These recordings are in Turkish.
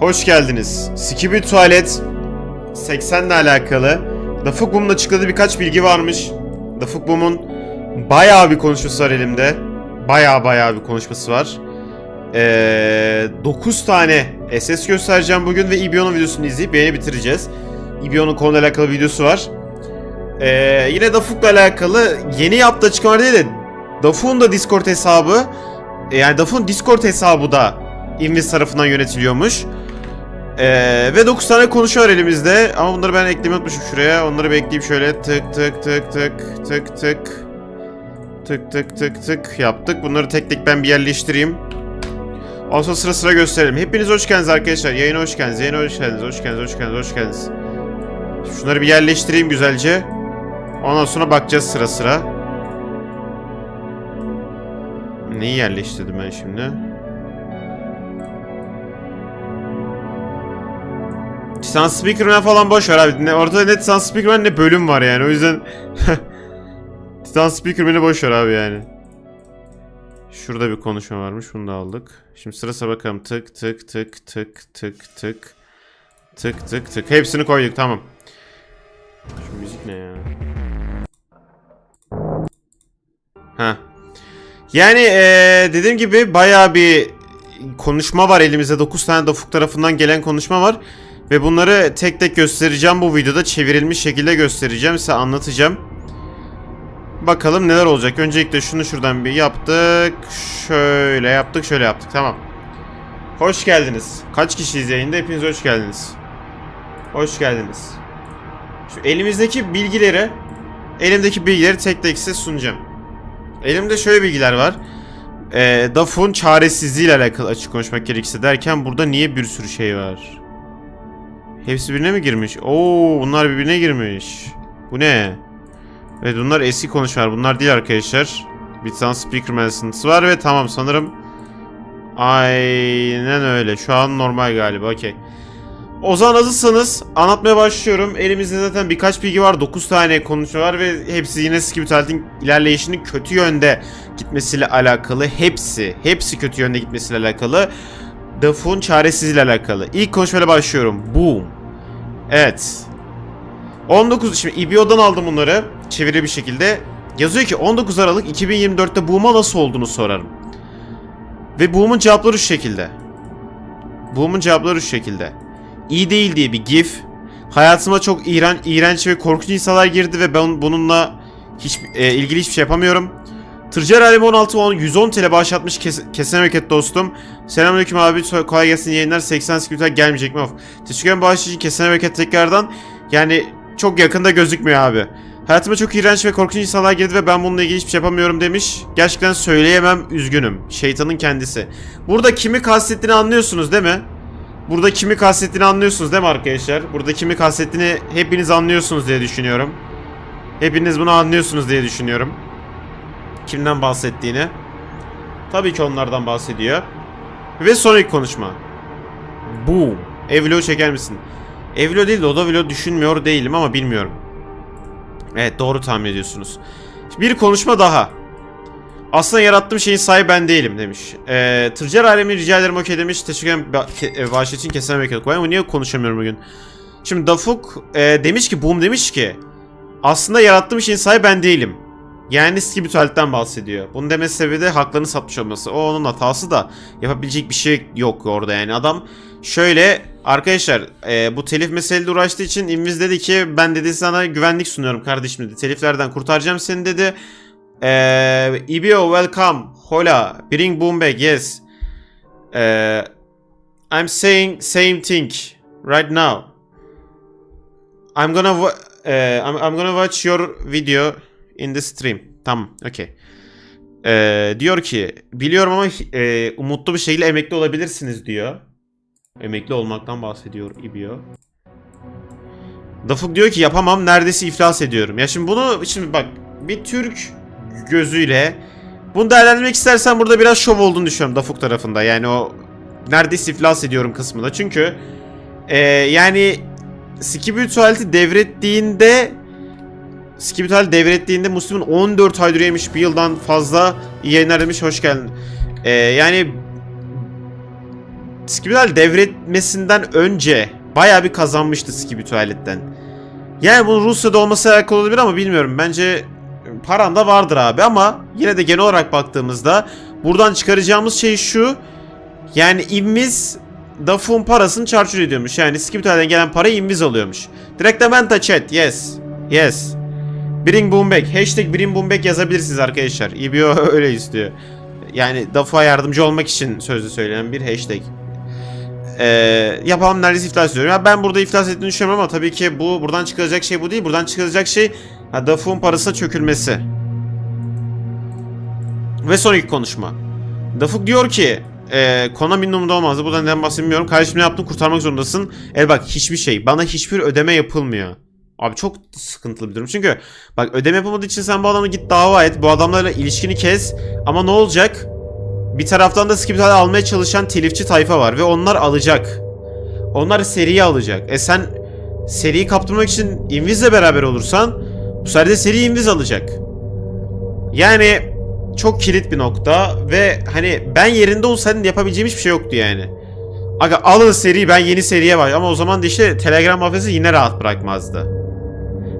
Hoş geldiniz. Skibi Tuvalet 80 ile alakalı Dafuk Boom'un açıkladığı birkaç bilgi varmış. Dafuk Boom'un bayağı bir konuşması var elimde. Bayağı bayağı bir konuşması var. Ee, 9 tane SS göstereceğim bugün ve İbion'un videosunu izleyip beğeni bitireceğiz. İbion'un konuyla alakalı videosu var. Ee, yine Dafuk'la alakalı yeni yaptığı açıklamalar değil de Dafuk'un da Discord hesabı e, yani Dafuk'un Discord hesabı da Invis tarafından yönetiliyormuş. Ee, ve 9 tane konuşu var elimizde. Ama bunları ben eklemeyi unutmuşum şuraya. Onları bekleyeyim şöyle tık tık tık tık tık tık. Tık tık tık tık yaptık. Bunları tek tek ben bir yerleştireyim. Olsa sıra sıra gösterelim. Hepiniz hoş geldiniz arkadaşlar. Yayına hoş geldiniz. Yayına hoş geldiniz. Hoş geldiniz. Hoş geldiniz. Hoş geldiniz. Şunları bir yerleştireyim güzelce. Ondan sonra bakacağız sıra sıra. Neyi yerleştirdim ben şimdi? Titan Speakerman falan boş ver abi. Ne, ortada ne Titan Speakerman ne bölüm var yani. O yüzden Titan Speakerman'i boş ver abi yani. Şurada bir konuşma varmış. Bunu da aldık. Şimdi sırasına bakalım. Tık tık tık tık tık tık. Tık tık tık. Hepsini koyduk tamam. Şu müzik ne ya? Ha. Yani eee, dediğim gibi bayağı bir konuşma var elimizde. 9 tane Dafuk tarafından gelen konuşma var. Ve bunları tek tek göstereceğim bu videoda. Çevrilmiş şekilde göstereceğim. Size anlatacağım. Bakalım neler olacak. Öncelikle şunu şuradan bir yaptık. Şöyle yaptık, şöyle yaptık. Tamam. Hoş geldiniz. Kaç kişiyiz yayında? Hepiniz hoş geldiniz. Hoş geldiniz. Şu elimizdeki bilgileri, elimdeki bilgileri tek tek size sunacağım. Elimde şöyle bilgiler var. Ee, Dafun çaresizliğiyle alakalı açık konuşmak gerekirse derken burada niye bir sürü şey var? Hepsi birbirine mi girmiş? Oo, bunlar birbirine girmiş. Bu ne? Evet bunlar eski konuşmalar. Bunlar değil arkadaşlar. Bir tane speaker sıntısı var ve tamam sanırım. Aynen öyle. Şu an normal galiba. Okey. O zaman hazırsanız anlatmaya başlıyorum. Elimizde zaten birkaç bilgi var. 9 tane konuşma ve hepsi yine Skip Tuvalet'in ilerleyişinin kötü yönde gitmesiyle alakalı. Hepsi, hepsi kötü yönde gitmesiyle alakalı. Dafun çaresizliğiyle alakalı. İlk konuşmayla başlıyorum. Boom. Evet. 19 şimdi İBO'dan aldım bunları çeviri bir şekilde. Yazıyor ki 19 Aralık 2024'te Boom'a nasıl olduğunu sorarım. Ve Boom'un cevapları şu şekilde. Boom'un cevapları şu şekilde. İyi değil diye bir gif. Hayatıma çok iğren, iğrenç ve korkunç insanlar girdi ve ben bununla hiç e, ilgili hiçbir şey yapamıyorum. Tırcar Alemi 16 10 110 TL bağışlatmış kes, kesene hareket dostum. Selamünaleyküm abi kolay gelsin yayınlar 80 skritler gelmeyecek mi? Of. Teşekkür ederim bağış için kesene hareket tekrardan. Yani çok yakında gözükmüyor abi. Hayatıma çok iğrenç ve korkunç insanlar girdi ve ben bununla ilgili hiçbir şey yapamıyorum demiş. Gerçekten söyleyemem üzgünüm. Şeytanın kendisi. Burada kimi kastettiğini anlıyorsunuz değil mi? Burada kimi kastettiğini anlıyorsunuz değil mi arkadaşlar? Burada kimi kastettiğini hepiniz anlıyorsunuz diye düşünüyorum. Hepiniz bunu anlıyorsunuz diye düşünüyorum. Kimden bahsettiğini. Tabii ki onlardan bahsediyor. Ve sonraki konuşma. Bu. Evlo çeker misin? Evlo değil de o da vlog düşünmüyor değilim ama bilmiyorum. Evet doğru tahmin ediyorsunuz. Bir konuşma daha. Aslında yarattığım şeyin sahibi ben değilim demiş. Ee, Tırcar alemi rica ederim okey demiş. Teşekkür ederim ke- e, bağış için kesene bekledik. Ama niye konuşamıyorum bugün? Şimdi Dafuk e, demiş ki Boom demiş ki aslında yarattığım şeyin sahibi ben değilim. Yani gibi tuvaletten bahsediyor. Bunun demesi sebebi de haklarını satmış olması. O onun hatası da yapabilecek bir şey yok orada yani. Adam şöyle arkadaşlar e, bu telif meseleyle uğraştığı için Inviz dedi ki ben dedi sana güvenlik sunuyorum kardeşim dedi. Teliflerden kurtaracağım seni dedi. E, EBO welcome. Hola. Bring boom back. Yes. E, I'm saying same thing right now. I'm gonna e, I'm, I'm gonna watch your video in the stream. Tamam, okey. Ee, diyor ki, biliyorum ama e, umutlu bir şekilde emekli olabilirsiniz diyor. Emekli olmaktan bahsediyor İbio. Dafuk diyor ki yapamam neredeyse iflas ediyorum. Ya şimdi bunu şimdi bak bir Türk gözüyle bunu değerlendirmek istersen burada biraz şov olduğunu düşünüyorum Dafuk tarafında. Yani o neredeyse iflas ediyorum kısmında. Çünkü e, yani Skibi tuvaleti devrettiğinde Skibital devrettiğinde Muslim'in 14 aydır yemiş bir yıldan fazla yayınlar demiş hoş geldin. Ee, yani Skibitual devretmesinden önce bayağı bir kazanmıştı Skibitual'den. Yani bu Rusya'da olması alakalı olabilir ama bilmiyorum. Bence paran da vardır abi ama yine de genel olarak baktığımızda buradan çıkaracağımız şey şu. Yani İmviz Dafun parasını çarçur ediyormuş. Yani Skibitual'den gelen parayı İmviz alıyormuş. Directamenta chat. Yes. Yes. Bring boom back. Hashtag bring boom back yazabilirsiniz arkadaşlar. EBO öyle istiyor. Yani Dafu'a yardımcı olmak için sözlü söylenen bir hashtag. Ee, yapalım neredeyse iflas ediyorum. Ya ben burada iflas ettiğini düşünüyorum ama tabii ki bu buradan çıkaracak şey bu değil. Buradan çıkaracak şey ha, Dafu'nun parasına çökülmesi. Ve sonraki konuşma. Dafuk diyor ki e, Konami'nin umurunda olmazdı. Buradan neden bahsetmiyorum. Kardeşim ne yaptın kurtarmak zorundasın. El bak hiçbir şey. Bana hiçbir ödeme yapılmıyor. Abi çok sıkıntılı bir durum. Çünkü bak ödeme yapılmadığı için sen bu adamla git dava et. Bu adamlarla ilişkini kes. Ama ne olacak? Bir taraftan da Skiptal'ı almaya çalışan telifçi tayfa var ve onlar alacak. Onlar seriyi alacak. E sen seriyi kaptırmak için Inviz'le beraber olursan bu sefer de seri Inviz alacak. Yani çok kilit bir nokta ve hani ben yerinde olsaydım yapabileceğim hiçbir şey yoktu yani. Aga alın seri ben yeni seriye var ama o zaman da işte Telegram mafyası yine rahat bırakmazdı.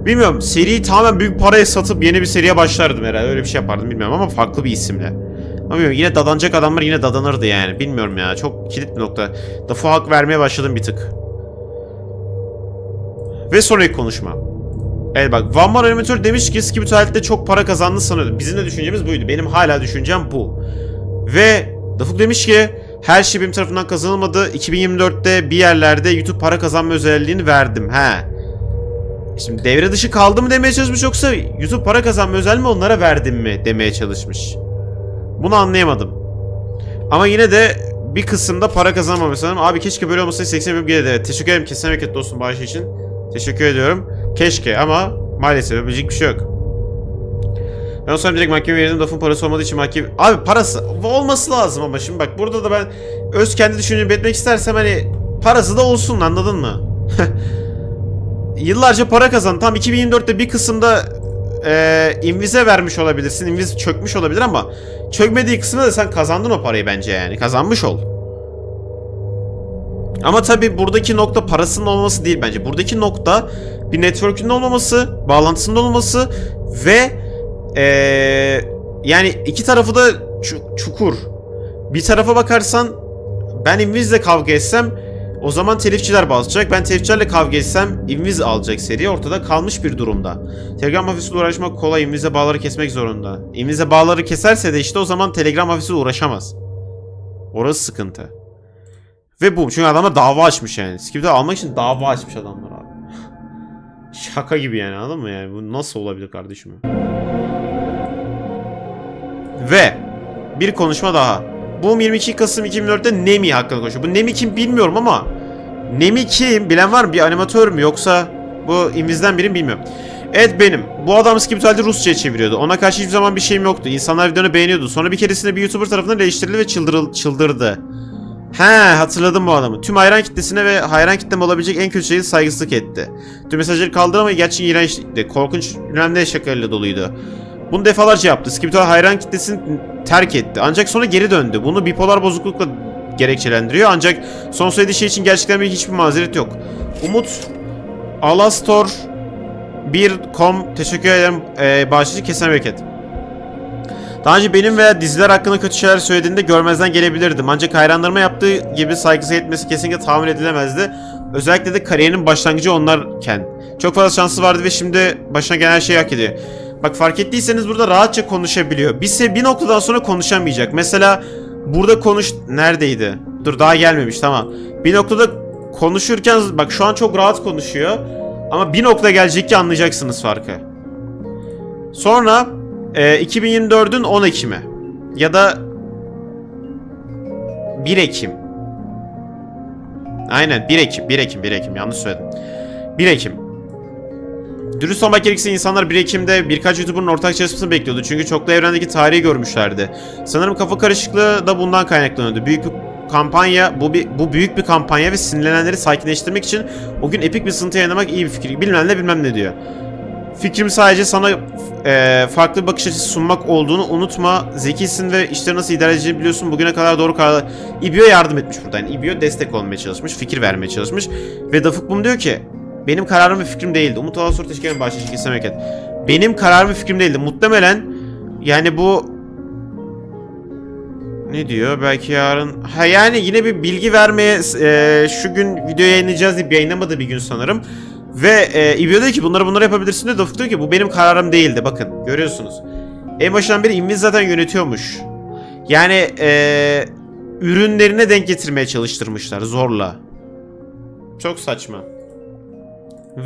Bilmiyorum seriyi tamamen büyük paraya satıp yeni bir seriye başlardım herhalde öyle bir şey yapardım bilmiyorum ama farklı bir isimle. Ama bilmiyorum yine dadanacak adamlar yine dadanırdı yani bilmiyorum ya çok kilit bir nokta. Dafa hak vermeye başladım bir tık. Ve sonraki konuşma. Evet bak Van Man animatör demiş ki Skibitual'de çok para kazandı sanıyordum. Bizim de düşüncemiz buydu. Benim hala düşüncem bu. Ve Dafuk demiş ki her şey benim tarafından kazanılmadı. 2024'te bir yerlerde YouTube para kazanma özelliğini verdim. He. Şimdi devre dışı kaldı mı demeye çalışmış yoksa YouTube para kazanma özelliğini onlara verdim mi demeye çalışmış. Bunu anlayamadım. Ama yine de bir kısımda para kazanmamış sanırım. Abi keşke böyle olmasaydı 80 bölüm gelirdi. Evet, teşekkür ederim kesin hareket dostum bağışı için. Teşekkür ediyorum. Keşke ama maalesef yapabilecek bir şey yok. Ben o zaman direkt mahkemeye verirdim. Lafın parası olmadığı için mahkeme... Abi parası olması lazım ama şimdi bak burada da ben öz kendi düşüncemi belirtmek istersem hani parası da olsun anladın mı? Yıllarca para kazan. Tam 2024'te bir kısımda e, Inviz'e vermiş olabilirsin. Inviz çökmüş olabilir ama çökmediği kısmında da sen kazandın o parayı bence yani. Kazanmış ol. Ama tabii buradaki nokta parasının olması değil bence. Buradaki nokta bir network'ün olmaması, bağlantısının olmaması ve ee, yani iki tarafı da çu- çukur. Bir tarafa bakarsan ben Inviz'le kavga etsem o zaman telifçiler basacak. Ben telifçilerle kavga etsem Inviz alacak seri. Ortada kalmış bir durumda. Telegram mafyasıyla uğraşmak kolay. Inviz'e bağları kesmek zorunda. Inviz'e bağları keserse de işte o zaman Telegram mafyasıyla uğraşamaz. Orası sıkıntı. Ve bu. Çünkü adamlar dava açmış yani. Skip'te almak için dava açmış adamlar abi. Şaka gibi yani anladın mı yani? Bu nasıl olabilir kardeşim? Ve bir konuşma daha. Bu 22 Kasım 2004'te Nemi hakkında konuşuyor. Bu Nemi kim bilmiyorum ama Nemi kim? Bilen var mı? Bir animatör mü yoksa bu İngiliz'den biri mi bilmiyorum. Evet benim. Bu adam Skiptal'de Rusça'ya çeviriyordu. Ona karşı hiçbir zaman bir şeyim yoktu. İnsanlar videonu beğeniyordu. Sonra bir keresinde bir YouTuber tarafından eleştirildi ve çıldırıl, çıldırdı. He hatırladım bu adamı. Tüm hayran kitlesine ve hayran kitlem olabilecek en kötü şeyi saygısızlık etti. Tüm mesajları kaldıramayı gerçekten iğrençti. Korkunç ne şakalarıyla doluydu. Bunu defalarca yaptı. Skiptal hayran kitlesini terk etti. Ancak sonra geri döndü. Bunu bipolar bozuklukla gerekçelendiriyor. Ancak son söylediği şey için gerçekten bir hiçbir mazeret yok. Umut Alastor 1.com teşekkür ederim. Ee, bağışlayıcı kesen hareket. Daha önce benim veya diziler hakkında kötü şeyler söylediğinde görmezden gelebilirdim. Ancak hayranlarıma yaptığı gibi saygısız etmesi kesinlikle tahmin edilemezdi. Özellikle de kariyerinin başlangıcı onlarken. Çok fazla şansı vardı ve şimdi başına gelen her şeyi hak ediyor. Bak fark ettiyseniz burada rahatça konuşabiliyor. Bir, bir noktadan sonra konuşamayacak. Mesela burada konuş... Neredeydi? Dur daha gelmemiş tamam. Bir noktada konuşurken bak şu an çok rahat konuşuyor. Ama bir nokta gelecek ki anlayacaksınız farkı. Sonra e, 2024'ün 10 Ekim'i ya da 1 Ekim. Aynen 1 Ekim, 1 Ekim, 1 Ekim yanlış söyledim. 1 Ekim. Dürüst olmak gerekirse insanlar 1 Ekim'de birkaç YouTuber'ın ortak çalışmasını bekliyordu. Çünkü çoklu evrendeki tarihi görmüşlerdi. Sanırım kafa karışıklığı da bundan kaynaklanıyordu. Büyük bir kampanya, bu bir, bu büyük bir kampanya ve sinirlenenleri sakinleştirmek için o gün epik bir sınıntı yayınlamak iyi bir fikir. Bilmem ne bilmem ne diyor. Fikrim sadece sana e, farklı bir bakış açısı sunmak olduğunu unutma. Zekisin ve işleri nasıl idare edeceğini biliyorsun. Bugüne kadar doğru karar... İbio yardım etmiş burada. Yani İbio destek olmaya çalışmış, fikir vermeye çalışmış. Ve Dafuk Bum diyor ki benim kararım ve fikrim değildi. Umut ederim başlayıcı kesin hareket. Benim kararım ve fikrim değildi. Muhtemelen yani bu ne diyor? Belki yarın... Ha yani yine bir bilgi vermeye e, şu gün video yayınlayacağız deyip yayınlamadı bir gün sanırım. Ve e, İbio diyor ki bunları bunları yapabilirsin diyor. Dafuk diyor ki bu benim kararım değildi. Bakın görüyorsunuz. En başından beri Invis zaten yönetiyormuş. Yani e, ürünlerine denk getirmeye çalıştırmışlar zorla. Çok saçma.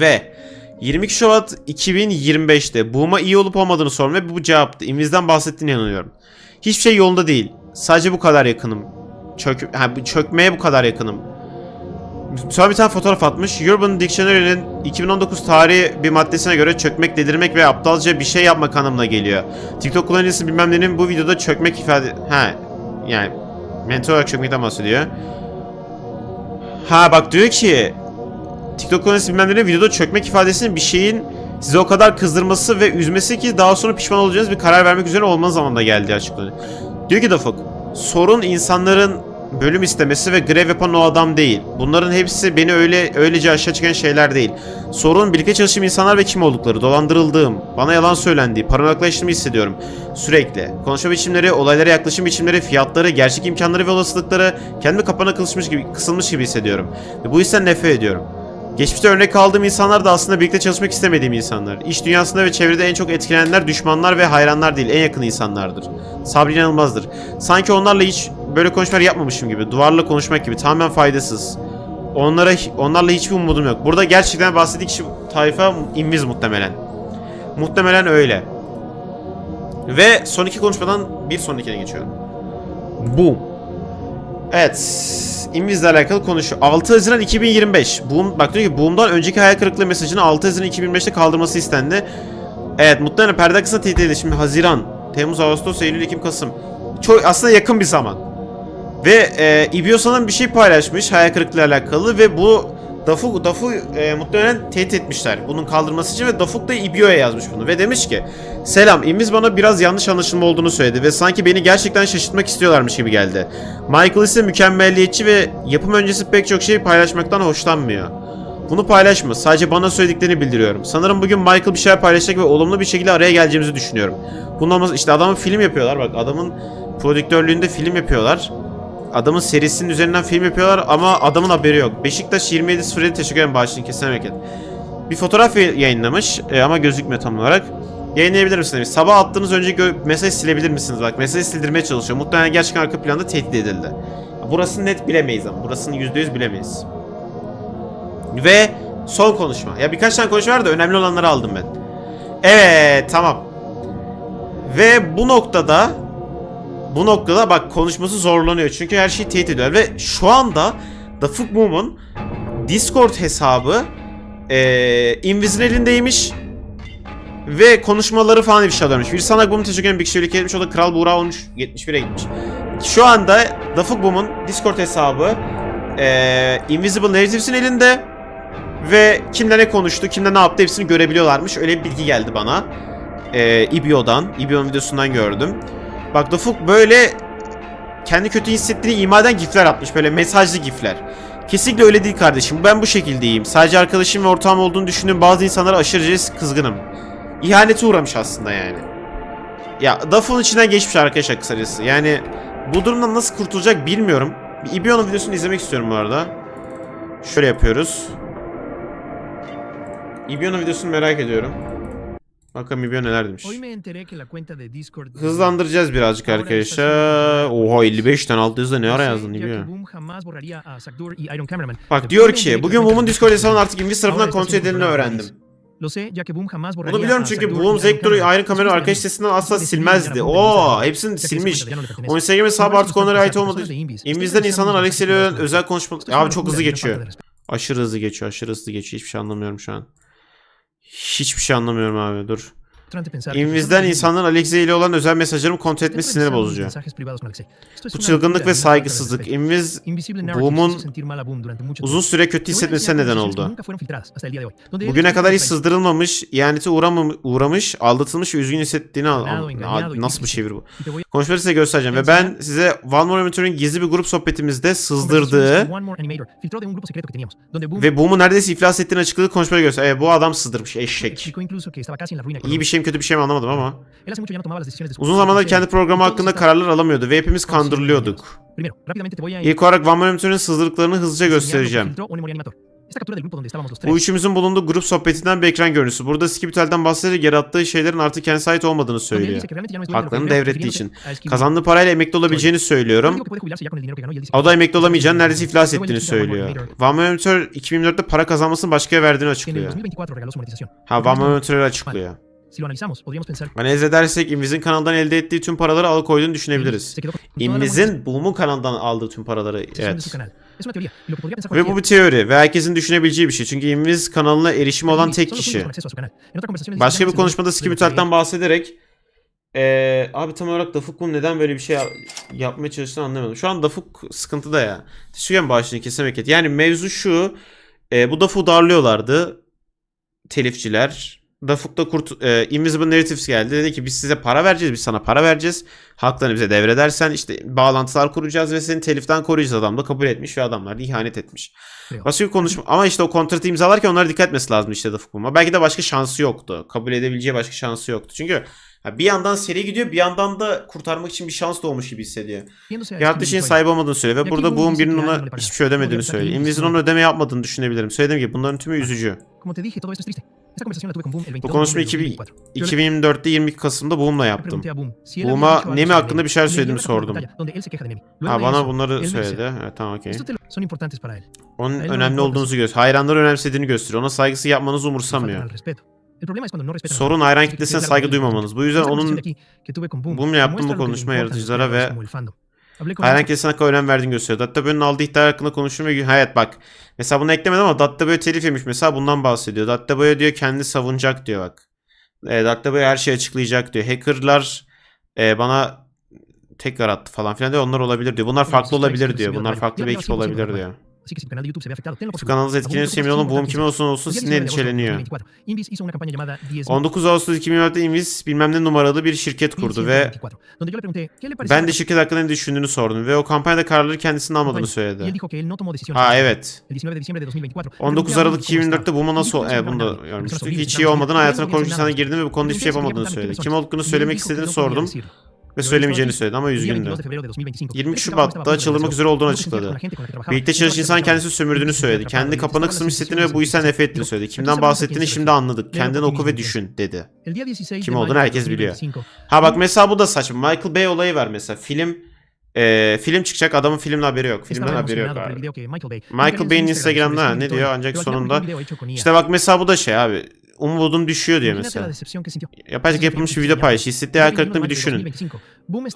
Ve 22 Şubat 2025'te Boom'a iyi olup olmadığını sordum ve bu cevaptı. Invis'den bahsettiğine inanıyorum. Hiçbir şey yolunda değil. Sadece bu kadar yakınım. Çök ha, çökmeye bu kadar yakınım. Sonra bir tane fotoğraf atmış. Urban Dictionary'nin 2019 tarihi bir maddesine göre çökmek, delirmek ve aptalca bir şey yapmak anlamına geliyor. TikTok kullanıcısı bilmem nenin bu videoda çökmek ifade... Ha yani mental olarak çökmekten bahsediyor. Ha bak diyor ki TikTok kullanıcısı bilmem nenin videoda çökmek ifadesinin bir şeyin sizi o kadar kızdırması ve üzmesi ki daha sonra pişman olacağınız bir karar vermek üzere olmanız zamanında geldi açıklanıyor. Diyor ki Dafuk, sorun insanların bölüm istemesi ve grev yapan o adam değil. Bunların hepsi beni öyle öylece aşağı çeken şeyler değil. Sorun birlikte çalıştığım insanlar ve kim oldukları, dolandırıldığım, bana yalan söylendiği, paranoyaklaştığımı hissediyorum. Sürekli. Konuşma biçimleri, olaylara yaklaşım biçimleri, fiyatları, gerçek imkanları ve olasılıkları kendimi kapana kısılmış gibi, kısılmış gibi hissediyorum. Ve bu yüzden nefret ediyorum. Geçmişte örnek aldığım insanlar da aslında birlikte çalışmak istemediğim insanlar. İş dünyasında ve çevrede en çok etkilenenler düşmanlar ve hayranlar değil, en yakın insanlardır. Sabrı inanılmazdır. Sanki onlarla hiç böyle konuşmalar yapmamışım gibi, duvarla konuşmak gibi tamamen faydasız. Onlara onlarla hiçbir umudum yok. Burada gerçekten bahsettiği kişi tayfa inviz muhtemelen. Muhtemelen öyle. Ve son iki konuşmadan bir sonrakine geçiyorum. Boom. Evet. Inviz'le alakalı konuşuyor. 6 Haziran 2025. Boom, bak diyor ki Boom'dan önceki hayal kırıklığı mesajını 6 Haziran 2025'te kaldırması istendi. Evet muhtemelen perde arkasında teyit. Şimdi Haziran, Temmuz, Ağustos, Eylül, Ekim, Kasım. Çok aslında yakın bir zaman. Ve e, İbio sanırım bir şey paylaşmış hayal kırıklığı alakalı ve bu Dafu, Dafu e, muhtemelen tehdit etmişler bunun kaldırması için ve Dafuk da İbio'ya yazmış bunu ve demiş ki Selam, İmiz bana biraz yanlış anlaşılma olduğunu söyledi ve sanki beni gerçekten şaşırtmak istiyorlarmış gibi geldi. Michael ise mükemmelliyetçi ve yapım öncesi pek çok şey paylaşmaktan hoşlanmıyor. Bunu paylaşma, sadece bana söylediklerini bildiriyorum. Sanırım bugün Michael bir şeyler paylaşacak ve olumlu bir şekilde araya geleceğimizi düşünüyorum. Bunun olması, işte adamın film yapıyorlar bak, adamın prodüktörlüğünde film yapıyorlar. Adamın serisinin üzerinden film yapıyorlar ama adamın haberi yok. Beşiktaş 27.07 teşekkür ederim bağışlayın kesin hareket. Bir fotoğraf yayınlamış e, ama gözükmüyor tam olarak. Yayınlayabilir misin demiş. Sabah attığınız önce mesaj silebilir misiniz? Bak mesaj sildirmeye çalışıyor. Muhtemelen gerçekten arka planda tehdit edildi. Burasını net bilemeyiz ama. Burasını %100 bilemeyiz. Ve son konuşma. Ya birkaç tane konuşma var da önemli olanları aldım ben. Evet tamam. Ve bu noktada bu noktada bak konuşması zorlanıyor. Çünkü her şeyi teyit ediyor. Ve şu anda The Fook Moon'un Discord hesabı Inviz'in elindeymiş. Ve konuşmaları falan şey alıyormuş. Bir sana bunu teşekkür ederim. Bir kişi birlikte etmiş. O da Kral Buğra olmuş. 71'e gitmiş. Şu anda Fook Boom'un Discord hesabı eee Invisible Natives'in elinde. Ve kimle ne konuştu, kimle ne yaptı hepsini görebiliyorlarmış. Öyle bir bilgi geldi bana. Eee Ibio'dan, Ibio'nun videosundan gördüm. Bak Dafuk böyle kendi kötü hissettiğini ima eden gifler atmış. Böyle mesajlı gifler. Kesinlikle öyle değil kardeşim. Ben bu şekildeyim. Sadece arkadaşım ve ortağım olduğunu düşündüğüm bazı insanlara aşırıca kızgınım. İhanete uğramış aslında yani. Ya Dafuk'un içinden geçmiş arkadaşlar kısacası. Yani bu durumdan nasıl kurtulacak bilmiyorum. Bir Ibio'nun videosunu izlemek istiyorum bu arada. Şöyle yapıyoruz. Ibio'nun videosunu merak ediyorum. Bakalım Ibio neler demiş. Hızlandıracağız birazcık arkadaşlar. Oha 55 tane alt ne ara yazdın Ibio? Bak diyor ki bugün Boom'un Discord hesabının artık Invis tarafından kontrol edildiğini öğrendim. Bunu biliyorum çünkü y Zektor'u Iron Cameraman. arkadaş sitesinden asla silmezdi. Oo, hepsini silmiş. O Instagram hesabı artık onlara ait olmadı. Ustedes insanlar cosas. özel konuşma... Abi çok hızlı geçiyor. Aşırı hızlı geçiyor, aşırı hızlı geçiyor. Hiçbir şey anlamıyorum şu an. Hiçbir şey anlamıyorum abi dur. İmviz'den insanların Alexei ile olan özel mesajlarımı kontrol etmesi sinir bozucu. Bu çılgınlık ve saygısızlık. İmviz, Boom'un uzun süre kötü hissetmesine neden oldu. Bugüne kadar hiç sızdırılmamış, ihanete uğramam uğramış, aldatılmış ve üzgün hissettiğini al Nasıl bir çevir bu? Konuşmaları size göstereceğim ve ben size One More Animator'ın gizli bir grup sohbetimizde sızdırdığı ve Boom'u neredeyse iflas ettiğini açıkladığı konuşmaları göstereceğim. Evet, bu adam sızdırmış eşek. İyi bir şey mi kötü bir şey mi anlamadım ama. Uzun zamandır kendi programı hakkında kararlar alamıyordu ve hepimiz kandırılıyorduk. İlk olarak Van Monitoring sızlıklarını hızlıca göstereceğim. Bu üçümüzün bulunduğu grup sohbetinden bir ekran görüntüsü. Burada Skipital'den bahsederek yarattığı şeylerin artık kendisi ait olmadığını söylüyor. Haklarını devrettiği için. Kazandığı parayla emekli olabileceğini söylüyorum. O da emekli olamayacağını neredeyse iflas ettiğini söylüyor. Van Monitor 2004'te para kazanmasını başkaya verdiğini açıklıyor. Ha Van Monitor'ı açıklıyor. Si lo analizamos, podríamos pensar Analiz edersek İmviz'in kanaldan elde ettiği tüm paraları alıkoyduğunu düşünebiliriz. İmviz'in Boom'un kanaldan aldığı tüm paraları evet. Ve bu bir teori ve herkesin düşünebileceği bir şey. Çünkü İmviz kanalına erişimi olan tek kişi. Başka bir konuşmada Skibütel'den bahsederek eee abi tam olarak Dafuk'un neden böyle bir şey yap- yapmaya çalıştığını anlamadım. Şu an Dafuk sıkıntıda ya. Teşekkür bağışını kesemek. Yani mevzu şu. eee, bu Dafuk'u darlıyorlardı. Telifçiler. Dafuk'ta kurt, eee, Invisible Narratives geldi. Dedi ki biz size para vereceğiz. Biz sana para vereceğiz. Haklarını bize devredersen işte bağlantılar kuracağız ve seni teliften koruyacağız. Adam da kabul etmiş ve adamlar da ihanet etmiş. Başka bir konuşma ama işte o kontratı imzalarken onlara dikkat etmesi lazım işte Dafuk Bulma. Belki de başka şansı yoktu. Kabul edebileceği başka şansı yoktu. Çünkü bir yandan seri gidiyor bir yandan da kurtarmak için bir şans doğmuş gibi hissediyor. Yarattığı şeyin sahibi olmadığını söylüyor ve burada Boom birinin ona hiçbir şey ödemediğini söylüyor. kim ona ödeme yapmadığını düşünebilirim. Söylediğim gibi bunların tümü üzücü. Bu konuşma 2000, 2024'te 22 Kasım'da Boom'la yaptım. Boom'a Nemi hakkında bir şeyler söylediğimi sordum. Ha bana bunları söyledi. Evet tamam okey. Onun önemli olduğunuzu gösteriyor. Hayranları önemsediğini gösteriyor. Ona saygısı yapmanızı umursamıyor. Sorun hayran kitlesine saygı duymamanız. Bu yüzden onun bununla yaptığım bu konuşma yaratıcılara ve hayran kadar önem verdiğini gösteriyor. Dattaboy'un aldığı iddia hakkında konuştum ve hayat bak. Mesela bunu eklemedim ama Dattaboy telif yemiş. Mesela bundan bahsediyor. Dattaboy'a diyor kendi savunacak diyor bak. E, Dattaboy her şeyi açıklayacak diyor. Hackerlar e, bana tekrar attı falan filan diyor. Onlar olabilir diyor. Bunlar farklı olabilir diyor. Bunlar farklı bir ekip olabilir diyor. Así que si tu canal de YouTube se ve afectado, ten la Su kanalınız etkileniyorsa emin olun boğum kime olsun olsun sizinle endişeleniyor. llamada 19 Ağustos 2024'te Invis bilmem ne numaralı bir şirket kurdu ve ben de şirket hakkında ne düşündüğünü sordum ve o kampanyada kararları kendisinin almadığını söyledi. Ha evet. 19 Aralık 2024'te Boom'a nasıl e, bunu da görmüştük. Hiç iyi olmadığını hayatına koymuş insana girdim ve bu konuda hiçbir şey yapamadığını söyledi. Kim olduğunu söylemek istediğini sordum. Ve söylemeyeceğini söyledi ama üzgündü. 23 Şubat'ta açılmak üzere olduğunu açıkladı. Birlikte çalışan insan kendisi sömürdüğünü söyledi. Kendi kapana kısılmış hissettiğini ve bu yüzden nefret ettiğini söyledi. Kimden bahsettiğini şimdi anladık. Kendini oku ve düşün dedi. Kim olduğunu herkes biliyor. Ha bak mesela bu da saçma. Michael Bay olayı var mesela. Film ee, film çıkacak adamın filmle haberi yok. Filmden haberi yok abi. Michael Bay'in Instagram'da ne diyor ancak sonunda. İşte bak mesela bu da şey abi Umudum düşüyor diyor mesela. Yapacak yapılmış bir video paylaşı. Hissettiği hayal kırıklığını bir düşünün.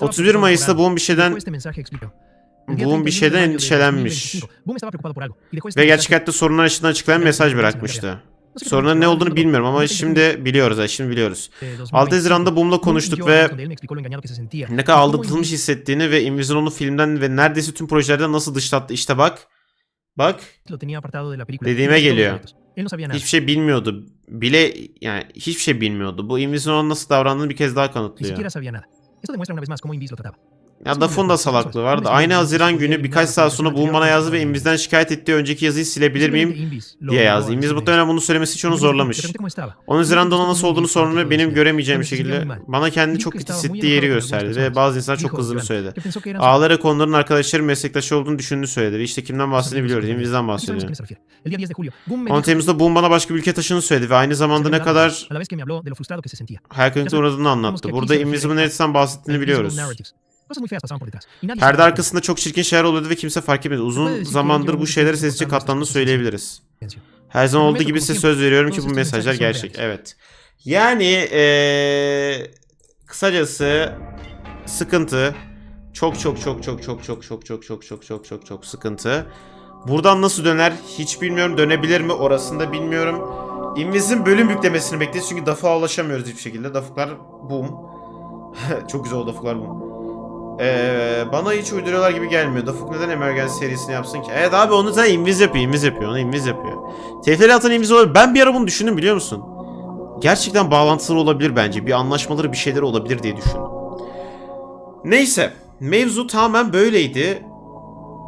31 Mayıs'ta Boom bir şeyden Boom bir şeyden endişelenmiş. ve gerçek hayatta sorunlar yaşadığını açıklayan mesaj bırakmıştı. Sorunun ne olduğunu bilmiyorum ama şimdi biliyoruz. Şimdi biliyoruz. 6 Haziran'da Boom'la konuştuk ve ne kadar aldatılmış hissettiğini ve Invision onu filmden ve neredeyse tüm projelerden nasıl dışlattı. İşte bak. Bak. Dediğime geliyor. Hiçbir şey bilmiyordu. Bile yani hiçbir şey bilmiyordu. Bu Invision'a nasıl davrandığını bir kez daha kanıtlıyor. Ya Dafun da salaklığı vardı. Aynı Haziran günü birkaç saat sonra Boom bana yazdı ve Inviz'den şikayet ettiği önceki yazıyı silebilir miyim diye yazdı. Inviz muhtemelen bunu söylemesi için onu zorlamış. 10 Haziran'da ona nasıl olduğunu sordum ve benim göremeyeceğim şekilde bana kendi çok kötü hissettiği yeri gösterdi ve bazı insanlar çok kızdığını söyledi. Ağlayarak onların arkadaşları meslektaşı olduğunu düşündüğünü söyledi. İşte kimden bahsettiğini biliyoruz. Inviz'den bahsediyor. 10 Temmuz'da Boom bana başka bir ülke taşını söyledi ve aynı zamanda ne kadar hayal kırıklığına uğradığını anlattı. Burada Invisible Narrative'den bahsettiğini biliyoruz. Perde arkasında çok çirkin şeyler oluyordu ve kimse fark etmedi. Uzun zamandır bu şeylere sessizce katlandığını söyleyebiliriz. Her zaman olduğu gibi size söz veriyorum ki bu mesajlar gerçek. Evet. Yani eee kısacası sıkıntı. Çok çok çok çok çok çok çok çok çok çok çok çok çok sıkıntı. Buradan nasıl döner hiç bilmiyorum. Dönebilir mi orasını da bilmiyorum. Inviz'in bölüm yüklemesini bekliyoruz çünkü Dafuk'a ulaşamıyoruz hiçbir şekilde. Dafuklar boom. Çok güzel o Dafuklar boom. Ee, bana hiç uyduruyorlar gibi gelmiyor. Dafuk neden Emergen serisini yapsın ki? Evet abi onu zaten Inviz yapıyor, Inviz yapıyor. Onu Inviz yapıyor. TFL atan Inviz olabilir. Ben bir ara bunu düşündüm biliyor musun? Gerçekten bağlantıları olabilir bence. Bir anlaşmaları bir şeyler olabilir diye düşündüm. Neyse. Mevzu tamamen böyleydi.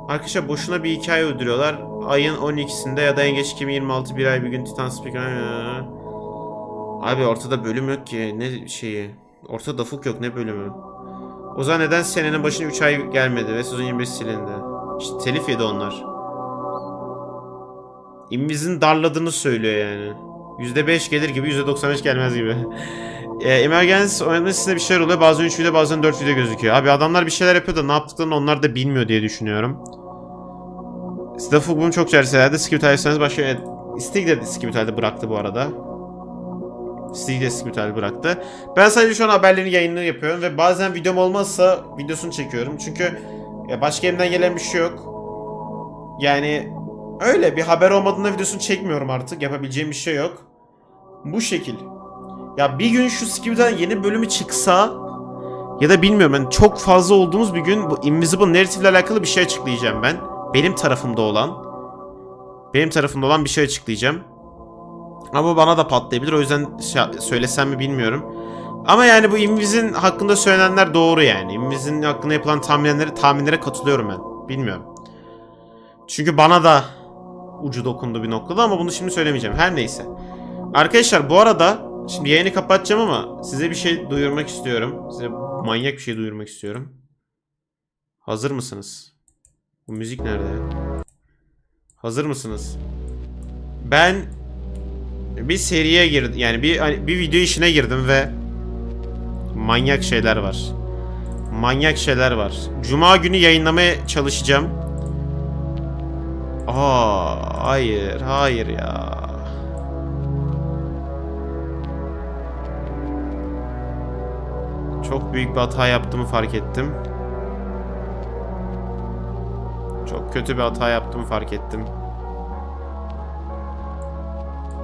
Arkadaşlar boşuna bir hikaye uyduruyorlar. Ayın 12'sinde ya da en geç 2026 bir ay bir gün Titan Speaker... Abi ortada bölüm yok ki. Ne şeyi? Ortada dafuk yok ne bölümü? O zaman neden senenin başına 3 ay gelmedi ve sezon 25 silindi? İşte telif yedi onlar. İmizin darladığını söylüyor yani. %5 gelir gibi %95 gelmez gibi. e, Emergence oynatmasında bir şeyler oluyor. Bazen 3 video bazen 4 video gözüküyor. Abi adamlar bir şeyler yapıyor da ne yaptıklarını onlar da bilmiyor diye düşünüyorum. Stafford bunu çok çerçevelerde Skip başka... Evet, Stig de Skip bıraktı bu arada. Skip Tales'de bıraktı. Ben sadece şu an haberlerin yayınını yapıyorum ve bazen videom olmazsa videosunu çekiyorum. Çünkü başka elimden gelen bir şey yok. Yani öyle bir haber olmadığında videosunu çekmiyorum artık. Yapabileceğim bir şey yok. Bu şekil. Ya bir gün şu Skibiden yeni bölümü çıksa ya da bilmiyorum ben çok fazla olduğumuz bir gün bu Invisible Narrative ile alakalı bir şey açıklayacağım ben. Benim tarafımda olan. Benim tarafımda olan bir şey açıklayacağım. Ama bana da patlayabilir o yüzden şa- söylesem mi bilmiyorum. Ama yani bu Inviz'in hakkında söylenenler doğru yani. Inviz'in hakkında yapılan tahminlere, tahminlere katılıyorum ben. Bilmiyorum. Çünkü bana da ucu dokundu bir noktada ama bunu şimdi söylemeyeceğim. Her neyse. Arkadaşlar bu arada şimdi yayını kapatacağım ama size bir şey duyurmak istiyorum. Size manyak bir şey duyurmak istiyorum. Hazır mısınız? Bu müzik nerede? Hazır mısınız? Ben bir seriye girdim. Yani bir hani bir video işine girdim ve manyak şeyler var. Manyak şeyler var. Cuma günü yayınlamaya çalışacağım. Aa, hayır, hayır ya. Çok büyük bir hata yaptığımı fark ettim. Çok kötü bir hata yaptığımı fark ettim.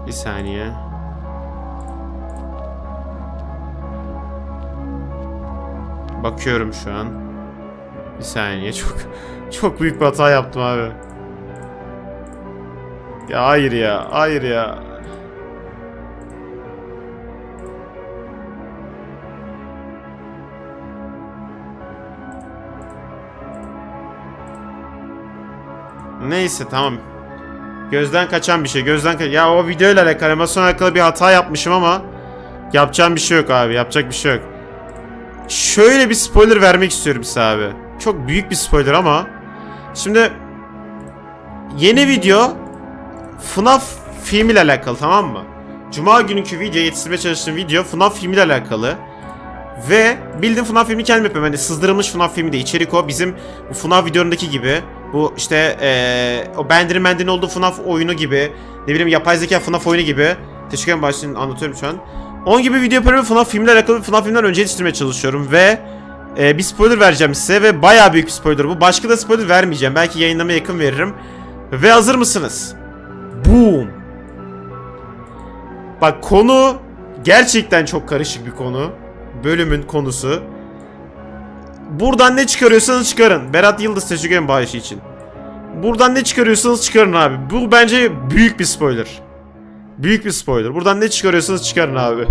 Bir saniye. Bakıyorum şu an. Bir saniye çok çok büyük bir hata yaptım abi. Ya hayır ya, hayır ya. Neyse tamam. Gözden kaçan bir şey. Gözden ka Ya o videoyla alakalı, animasyonla alakalı bir hata yapmışım ama yapacağım bir şey yok abi. Yapacak bir şey yok. Şöyle bir spoiler vermek istiyorum size abi. Çok büyük bir spoiler ama şimdi yeni video FNAF filmiyle alakalı tamam mı? Cuma günkü video yetiştirmeye çalıştığım video FNAF filmiyle alakalı. Ve bildiğin FNAF filmi kendim yapıyorum. Hani sızdırılmış FNAF filmi de içerik o. Bizim FNAF videolarındaki gibi. Bu işte eee o Bender'in Mender'in olduğu FNAF oyunu gibi. Ne bileyim yapay zeka FNAF oyunu gibi. Teşekkür ederim başlayın anlatıyorum şu an. Onun gibi video yapıyorum. FNAF filmle alakalı FNAF filmden önce yetiştirmeye çalışıyorum. Ve eee, bir spoiler vereceğim size. Ve bayağı büyük bir spoiler bu. Başka da spoiler vermeyeceğim. Belki yayınlamaya yakın veririm. Ve hazır mısınız? Boom. Bak konu gerçekten çok karışık bir konu. Bölümün konusu. Buradan ne çıkarıyorsanız çıkarın. Berat Yıldız teşekkür ederim bağışı için. Buradan ne çıkarıyorsanız çıkarın abi. Bu bence büyük bir spoiler. Büyük bir spoiler. Buradan ne çıkarıyorsanız çıkarın abi.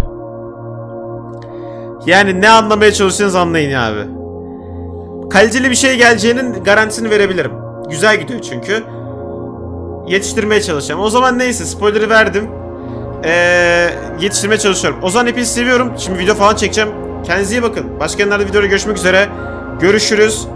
Yani ne anlamaya çalışıyorsanız anlayın abi. Kaliteli bir şey geleceğinin garantisini verebilirim. Güzel gidiyor çünkü. Yetiştirmeye çalışacağım. O zaman neyse spoiler'ı verdim. Ee, yetiştirmeye çalışıyorum. O zaman hepinizi seviyorum. Şimdi video falan çekeceğim. Kendinize iyi bakın. Başka yerlerde videoda görüşmek üzere. Görüşürüz.